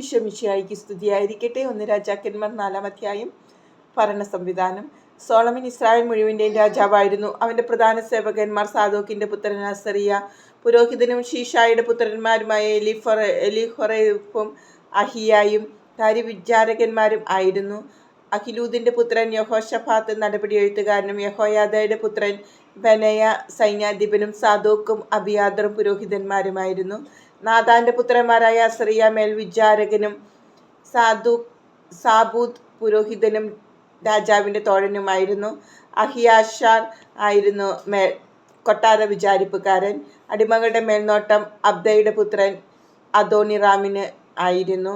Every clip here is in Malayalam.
ഈശോമിശിയായിക്ക് സ്തുതിയായിരിക്കട്ടെ. ഒന്ന് രാജാക്കന്മാർ നാലാം അധ്യായം ഭരണ സംവിധാനം. സോളമൻ ഇസ്രായേൽ മുഴുവന്റെയും രാജാവായിരുന്നു. അവന്റെ പ്രധാന സേവകന്മാർ സാദോക്കിന്റെ പുത്രൻ അസറിയ പുരോഹിതനും ഷീഷായുടെ പുത്രന്മാരുമായ എലിഫൊറ എലിഹൊറയും അഹിയായും കാര്യവിചാരകന്മാരും ആയിരുന്നു. അഖിലൂദിന്റെ പുത്രൻ യഹോഷഫാത്ത് നടപടി എഴുത്തുകാരനും യഹോയാദയുടെ പുത്രൻ ബനയ സൈന്യാധിപനും സാദോക്കും അബിയാദറും പുരോഹിതന്മാരുമായിരുന്നു. നാദാന്റെ പുത്രന്മാരായ അസറിയ മേൽവിചാരകനും സാദു സാബൂദ് പുരോഹിതനും രാജാവിന്റെ തോഴനുമായിരുന്നു. അഹിയാഷാർ ആയിരുന്നു മേ കൊട്ടാര വിചാരിപ്പുകാരൻ. അടിമകളുടെ മേൽനോട്ടം അബ്ദയുടെ പുത്രൻ അദോണിറാമിന് ആയിരുന്നു.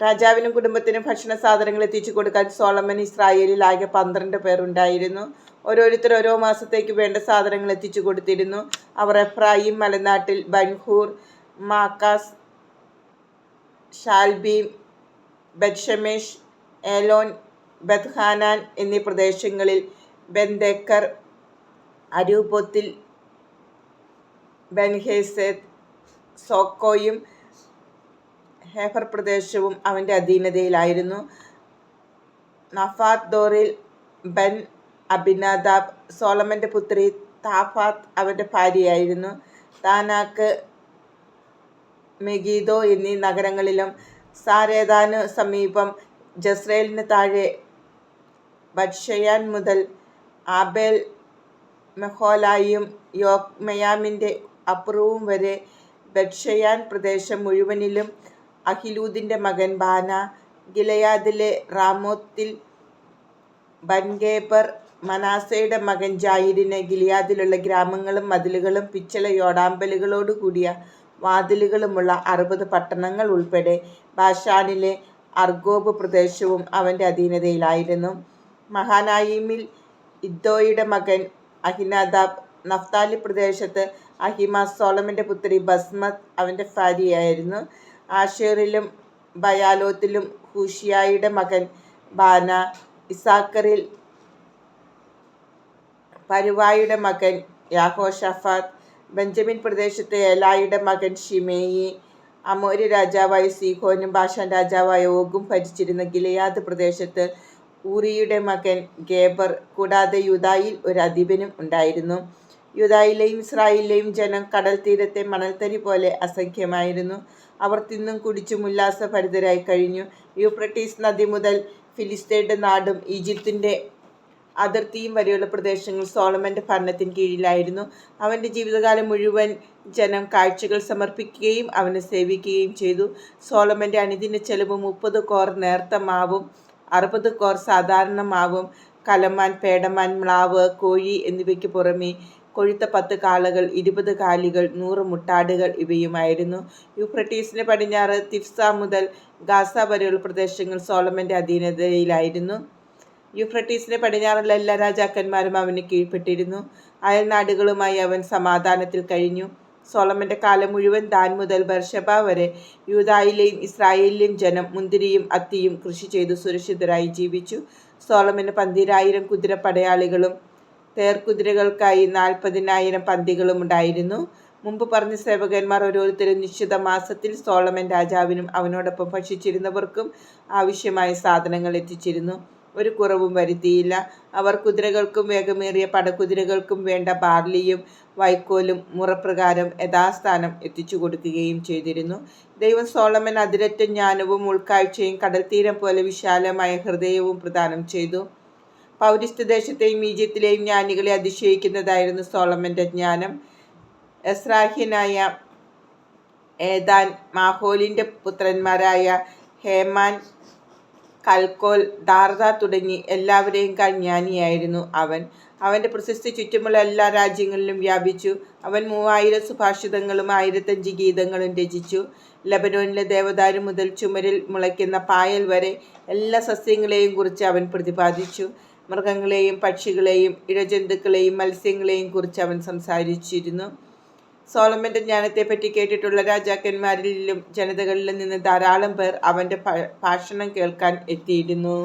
രാജാവിനും കുടുംബത്തിനും ഭക്ഷണ സാധനങ്ങൾ എത്തിച്ചു കൊടുക്കാൻ സോളമൻ ഇസ്രായേലിൽ ആകെ പന്ത്രണ്ട് പേരുണ്ടായിരുന്നു ഓരോരുത്തർ ഓരോ മാസത്തേക്ക് വേണ്ട സാധനങ്ങൾ എത്തിച്ചു കൊടുത്തിരുന്നു. അവർ എഫ്രായിം മലനാട്ടിൽ ബൻഹൂർ മാക്കാസ് ഷാൽബീം ബത്ഷമേഷ് ഏലോൻ ബത്ഹാനാൻ എന്നീ പ്രദേശങ്ങളിൽ ബെന്തേക്കർ അരൂപത്തിൽ ബൻഹേസെത് സോക്കോയും ഹേഫർ പ്രദേശവും അവന്റെ അധീനതയിലായിരുന്നു. നഫാത്ത് ദോറിൽ ബൻ അബിനാദാബ് സോളമന്റെ പുത്രി താഫാത്ത് അവന്റെ ഭാര്യയായിരുന്നു. താനാക്ക് മെഗീദോ എന്നീ നഗരങ്ങളിലും സാരേദാനു സമീപം ജസ്രേലിന് താഴെ ബഡ്ഷയാൻ മുതൽ ആബേൽ മെഹോലായും യോക് യോക്മയാമിന്റെ അപ്പുറവും വരെ ബഡ്ഷയാൻ പ്രദേശം മുഴുവനിലും അഹിലൂദിന്റെ മകൻ ബാന ഗിലയാദിലെ റാമോത്തിൽ ബൻഗേബർ മനാസയുടെ മകൻ ജായിരിന് ഗിലിയാദിലുള്ള ഗ്രാമങ്ങളും മതിലുകളും പിച്ചള യോടാമ്പലുകളോടുകൂടിയ വാതിലുകളുമുള്ള അറുപത് പട്ടണങ്ങൾ ഉൾപ്പെടെ ബാഷാനിലെ അർഗോബ് പ്രദേശവും അവന്റെ അധീനതയിലായിരുന്നു. മഹാനായിമിൽ ഇദ്ദോയുടെ മകൻ അഹിനാദാബ് നഫ്താലി പ്രദേശത്ത് അഹിമ സോളമിന്റെ പുത്രി ബസ്മത് അവന്റെ ഭാര്യയായിരുന്നു. ആഷേറിലും ബയാലോത്തിലും ഹൂഷിയായുടെ മകൻ ബാന ഇസാക്കറിൽ പരുവായുടെ മകൻ യാഹോഷഫാത്ത് ബെഞ്ചമിൻ പ്രദേശത്തെ എലായിയുടെ മകൻ ഷിമേയി അമോരി രാജാവായ സീഹോനും ഭാഷാൻ രാജാവായ ഓഗും ഭരിച്ചിരുന്ന ഗിലയാദ് പ്രദേശത്ത് ഊറിയുടെ മകൻ ഗേബർ കൂടാതെ യുദായിൽ ഒരു അധിപനും ഉണ്ടായിരുന്നു. യുദായിലെയും ഇസ്രായേലിലെയും ജനം കടൽ തീരത്തെ മണൽത്തരി പോലെ അസംഖ്യമായിരുന്നു. അവർ തിന്നും കുടിച്ചും ഉല്ലാസഭരിതരായി കഴിഞ്ഞു. യൂപ്രട്ടീസ് നദി മുതൽ ഫിലിസ്തീന്റെ നാടും ഈജിപ്തിന്റെ അതിർത്തിയും വരെയുള്ള പ്രദേശങ്ങൾ സോളമന്റെ ഭരണത്തിന് കീഴിലായിരുന്നു. അവന്റെ ജീവിതകാലം മുഴുവൻ ജനം കാഴ്ചകൾ സമർപ്പിക്കുകയും അവനെ സേവിക്കുകയും ചെയ്തു. സോളമന്റെ അനുദിന ചെലവ് മുപ്പത് കോർ നേർത്ത മാവും അറുപത് കോർ സാധാരണ മാവും കലമാൻ പേടമാൻ മ്ലാവ് കോഴി എന്നിവയ്ക്ക് പുറമെ കൊഴുത്ത പത്ത് കാളകൾ ഇരുപത് കാലികൾ നൂറ് മുട്ടാടുകൾ ഇവയുമായിരുന്നു. യൂഫ്രട്ടീസിന് പടിഞ്ഞാറ് തിഫ്സ മുതൽ ഗാസ വരെയുള്ള പ്രദേശങ്ങൾ സോളമന്റെ അധീനതയിലായിരുന്നു. യുഫ്രട്ടീസിന് പടിഞ്ഞാറുള്ള എല്ലാ രാജാക്കന്മാരും അവന് കീഴ്പ്പെട്ടിരുന്നു. അയൽനാടുകളുമായി അവൻ സമാധാനത്തിൽ കഴിഞ്ഞു. സോളമന്റെ കാലം മുഴുവൻ ദാൻ മുതൽ ബർഷബ വരെ യൂതായിലെയും ഇസ്രായേലിലെയും ജനം മുന്തിരിയും അത്തിയും കൃഷി ചെയ്തു സുരക്ഷിതരായി ജീവിച്ചു. സോളമന് പന്തിരായിരം കുതിരപ്പടയാളികളും തേർക്കുതിരകൾക്കായി നാൽപ്പതിനായിരം പന്തികളും ഉണ്ടായിരുന്നു. മുമ്പ് പറഞ്ഞ സേവകന്മാർ ഓരോരുത്തരും നിശ്ചിത മാസത്തിൽ സോളമൻ രാജാവിനും അവനോടൊപ്പം ഭക്ഷിച്ചിരുന്നവർക്കും ആവശ്യമായ സാധനങ്ങൾ എത്തിച്ചിരുന്നു. ഒരു കുറവും വരുത്തിയില്ല. അവർ കുതിരകൾക്കും വേഗമേറിയ പടക്കുതിരകൾക്കും വേണ്ട ബാർലിയും വൈക്കോലും മുറപ്രകാരം യഥാസ്ഥാനം എത്തിച്ചു കൊടുക്കുകയും ചെയ്തിരുന്നു. ദൈവം സോളമൻ അതിരറ്റ ജ്ഞാനവും ഉൾക്കാഴ്ചയും കടൽത്തീരം പോലെ വിശാലമായ ഹൃദയവും പ്രദാനം ചെയ്തു. പൗരിസ്ത്യ ദേശത്തെയും ഈജിപ്തിലെയും ജ്ഞാനികളെ അതിശയിക്കുന്നതായിരുന്നു സോളമന്റെ ജ്ഞാനം. എസ്രാഹ്യനായ ഏതാൻ മാഹോലിന്റെ പുത്രന്മാരായ ഹേമാൻ കൽക്കോൽ ദാർദ തുടങ്ങി എല്ലാവരെയും ജ്ഞാനിയായിരുന്നു അവൻ. അവന്റെ പ്രശസ്തി ചുറ്റുമുള്ള എല്ലാ രാജ്യങ്ങളിലും വ്യാപിച്ചു. അവൻ മൂവായിരം സുഭാഷിതങ്ങളും ആയിരത്തഞ്ച് ഗീതങ്ങളും രചിച്ചു. ലബനോനിലെ ദേവദാരു മുതൽ ചുമരിൽ മുളയ്ക്കുന്ന പായൽ വരെ എല്ലാ സസ്യങ്ങളെയും കുറിച്ച് അവൻ പ്രതിപാദിച്ചു. മൃഗങ്ങളെയും പക്ഷികളെയും ഇഴജന്തുക്കളെയും മത്സ്യങ്ങളെയും കുറിച്ച് അവൻ സംസാരിച്ചിരുന്നു. സോളമന്റെ ജ്ഞാനത്തെപ്പറ്റി കേട്ടിട്ടുള്ള രാജാക്കന്മാരിലും ജനതകളിലും നിന്ന് ധാരാളം പേർ അവന്റെ ഭാഷണം കേൾക്കാൻ എത്തിയിരുന്നു.